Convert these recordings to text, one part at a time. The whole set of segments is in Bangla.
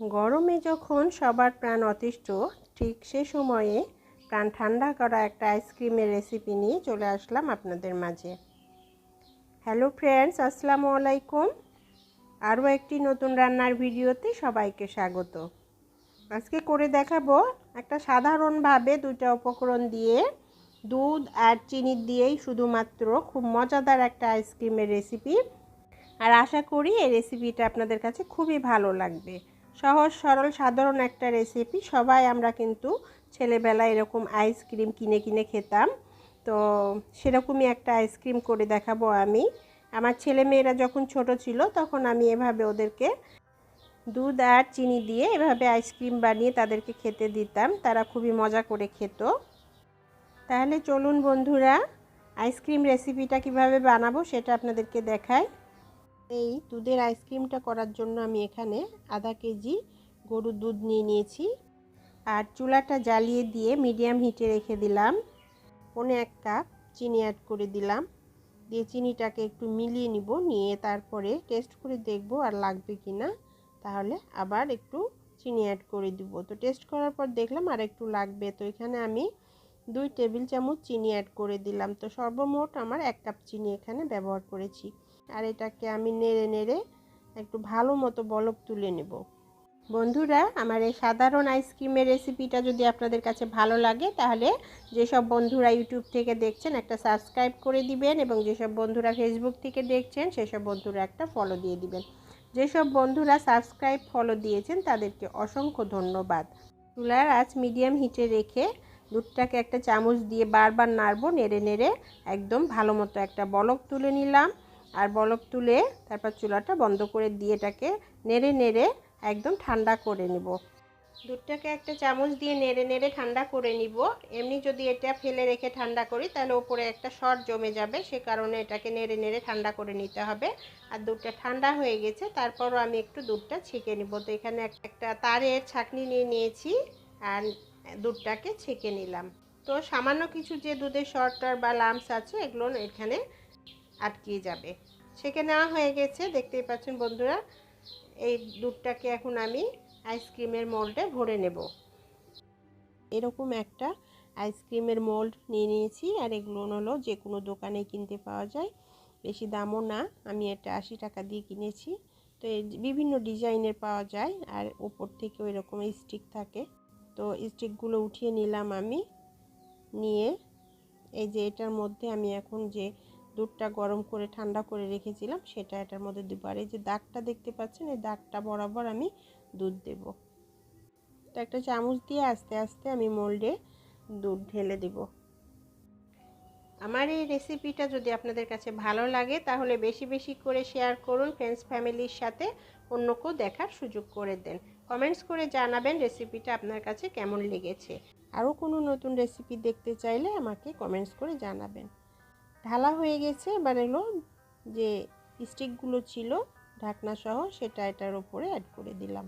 গরমে যখন সবার প্রাণ অতিষ্ঠ, ঠিক সে সময়ে প্রাণ ঠান্ডা করা একটা আইসক্রিমের রেসিপি নিয়ে চলে আসলাম আপনাদের মাঝে। হ্যালো ফ্রেন্ডস আসসালামু আলাইকুম। আরও একটি নতুন রান্নার ভিডিওতে সবাইকে স্বাগত। আজকে করে দেখাবো একটা সাধারণভাবে দুইটা উপকরণ দিয়ে দুধ আর চিনি দিয়েই শুধুমাত্র খুব মজাদার একটা আইসক্রিমের রেসিপি আর আশা করি এই রেসিপিটা আপনাদের কাছে খুবই ভালো লাগবে। সহজ, সরল, সাধারণ একটা রেসিপি সবাই আমরা কিন্তু ছেলেবেলায় এরকম আইসক্রিম কিনে কিনে খেতাম। তো সেরকমই একটা আইসক্রিম করে দেখাবো আমি। আমার ছেলে মেয়েরা যখন ছোট ছিল, তখন আমি এভাবে ওদেরকে দুধ আর চিনি দিয়ে এভাবে আইসক্রিম বানিয়ে তাদেরকে খেতে দিতাম। তারা খুবই মজা করে খেত। তাহলে চলুন বন্ধুরা আইসক্রিম রেসিপিটা কীভাবে বানাবো সেটা আপনাদেরকে দেখাই। এই দুধের আইসক্রিমটা করার জন্য আমি এখানে আধা কেজি গরুর দুধ নিয়ে নিয়েছি। আর চুলাটা জ্বালিয়ে দিয়ে মিডিয়াম হিটে রেখে দিলাম। পনে এক কাপ চিনি অ্যাড করে দিলাম। দিয়ে চিনিটাকে একটু মিলিয়ে নিব। নিয়ে তারপরে টেস্ট করে দেখব আর লাগবে কি না তাহলে আবার একটু চিনি অ্যাড করে দিব। তো টেস্ট করার পর দেখলাম আর একটু লাগবে। তো এখানে আমি দুই টেবিল চামচ চিনি অ্যাড করে দিলাম। তো সর্বমোট আমার এক কাপ চিনি এখানে ব্যবহার করেছি। আর এটাকে আমি নেড়ে নেড়ে একটু ভালো মতো বলক তুলে নেব। বন্ধুরা, আমার এই সাধারণ আইসক্রিমের রেসিপিটা যদি আপনাদের কাছে ভালো লাগে, তাহলে যেসব বন্ধুরা ইউটিউব থেকে দেখছেন, একটা সাবস্ক্রাইব করে দিবেন এবং যেসব বন্ধুরা ফেসবুক থেকে দেখছেন, সেসব বন্ধুরা একটা ফলো দিয়ে দিবেন। যেসব বন্ধুরা সাবস্ক্রাইব ফলো দিয়েছেন, তাদেরকে অসংখ্য ধন্যবাদ। চুলার আজ মিডিয়াম হিটে রেখে দুধটাকে একটা চামচ দিয়ে বারবার নাড়বো, নেড়ে নেড়ে একদম ভালো মতো একটা বলক তুলে নিলাম। আর বলক তুলে তারপর চুলাটা বন্ধ করে দিয়ে এটাকে নেড়ে নেড়ে একদম ঠান্ডা করে নিব। দুধটাকে একটা চামচ দিয়ে নেড়ে নেড়ে ঠান্ডা করে নিব। এমনি যদি এটা ফেলে রেখে ঠান্ডা করি, তাহলে ওপরে একটা শর্ট জমে যাবে, সে কারণে এটাকে নেড়ে নেড়ে ঠান্ডা করে নিতে হবে। আর দুধটা ঠান্ডা হয়ে গেছে, তারপরও আমি একটু দুধটা ছেঁকে নিব। তো এখানে একটা তারের ছাকনি নিয়ে নিয়েছি আর দুধটাকে ছেঁকে নিলাম। তো সামান্য কিছু যে দুধের শর্টার বা লামস আছে, এগুলো এখানে আটকিয়ে যাবে। সেকে নেওয়া হয়ে গেছে, দেখতেই পাচ্ছেন বন্ধুরা, এই দুধটাকে এখন আমি আইসক্রিমের মোল্ডে ভরে নেব। এরকম একটা আইসক্রিমের মোল্ড নিয়ে নিয়েছি, আর এগুলো হলো যে কোনো দোকানে কিনতে পাওয়া যায়। বেশি দামও না, আমি এটা আশি টাকা দিয়ে কিনেছি। তো বিভিন্ন ডিজাইনের পাওয়া যায়, আর ওপর থেকে ওই রকম স্টিক থাকে। তো স্টিকগুলো উঠিয়ে নিলাম আমি, নিয়ে এই যে এটার মধ্যে আমি এখন যে দুধটা গরম করে ঠান্ডা করে রেখেছিলাম, সেটা এটার মধ্যে দেবো। আর এই যে দাগটা দেখতে পাচ্ছেন, এই দাগটা বরাবর আমি দুধ দেব। তো একটা চামচ দিয়ে আস্তে আস্তে আমি মোল্ডে দুধ ঢেলে দেব। আমার এই রেসিপিটা যদি আপনাদের কাছে ভালো লাগে, তাহলে বেশি বেশি করে শেয়ার করুন ফ্রেন্ডস ফ্যামিলির সাথে অন্যকেও দেখার সুযোগ করে দেন। কমেন্টস করে জানাবেন রেসিপিটা আপনার কাছে কেমন লেগেছে। আরও কোনো নতুন রেসিপি দেখতে চাইলে আমাকে কমেন্টস করে জানাবেন। ঢালা হয়ে গেছে, এবার এগুলো যে স্টিকগুলো ছিল ঢাকনা সহ, সেটা এটার ওপরে অ্যাড করে দিলাম।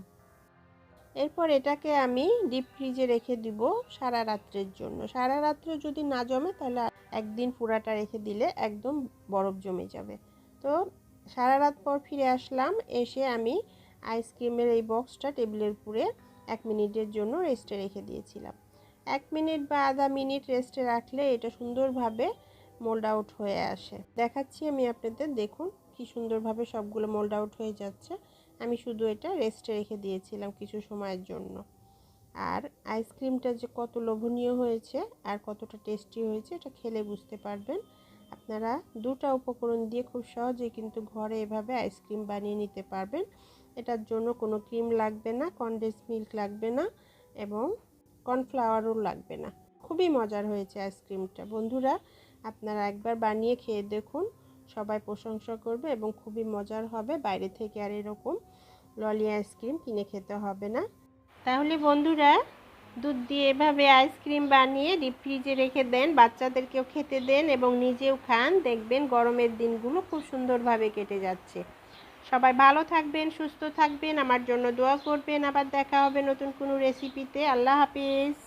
এরপর এটাকে আমি ডিপ ফ্রিজে রেখে দিব সারা রাত্রের জন্য। সারা রাত্রে যদি না জমে, তাহলে একদিন পুরাটা রেখে দিলে একদম বরফ জমে যাবে। তো সারা রাত পর ফিরে আসলাম, এসে আমি আইসক্রিমের এই বক্সটা টেবিলের উপরে এক মিনিটের জন্য রেস্টে রেখে দিয়েছিলাম। এক মিনিট বা আধা মিনিট রেস্টে রাখলে এটা সুন্দরভাবে মোল্ড আউট হয়ে আসে। দেখাচ্ছি আমি আপনাদের, দেখুন কি সুন্দরভাবে সবগুলো মোল্ড আউট হয়ে যাচ্ছে। আমি শুধু এটা রেস্টে রেখে দিয়েছিলাম কিছু সময়ের জন্য। আর আইসক্রিমটা যে কত লোভনীয় হয়েছে আর কতটা টেস্টি হয়েছে, এটা খেলে বুঝতে পারবেন। আপনারা দুটা উপকরণ দিয়ে খুব সহজে কিন্তু ঘরে এভাবে আইসক্রিম বানিয়ে নিতে পারবেন। এটার জন্য কোনো ক্রিম লাগবে না কনডেন্স মিল্ক লাগবে না এবং কর্নফ্লাওয়ারও লাগবে না। খুবই মজার হয়েছে আইসক্রিমটা বন্ধুরা আপনারা একবার বানিয়ে খেয়ে দেখুন। সবাই প্রশংসা করবে এবং খুবই মজার হবে। বাইরে থেকে আর এরকম ললি আইসক্রিম কিনে খেতে হবে না। তাহলে বন্ধুরা, দুধ দিয়ে এভাবে আইসক্রিম বানিয়ে ডিপ ফ্রিজে রেখে দেন। বাচ্চাদেরকেও খেতে দেন এবং নিজেও খান। দেখবেন গরমের দিনগুলো খুব সুন্দরভাবে কেটে যাচ্ছে। সবাই ভালো থাকবেন, সুস্থ থাকবেন। আমার জন্য দোয়া করবেন। আবার দেখা হবে নতুন কোনো রেসিপিতে আল্লাহ হাফিজ।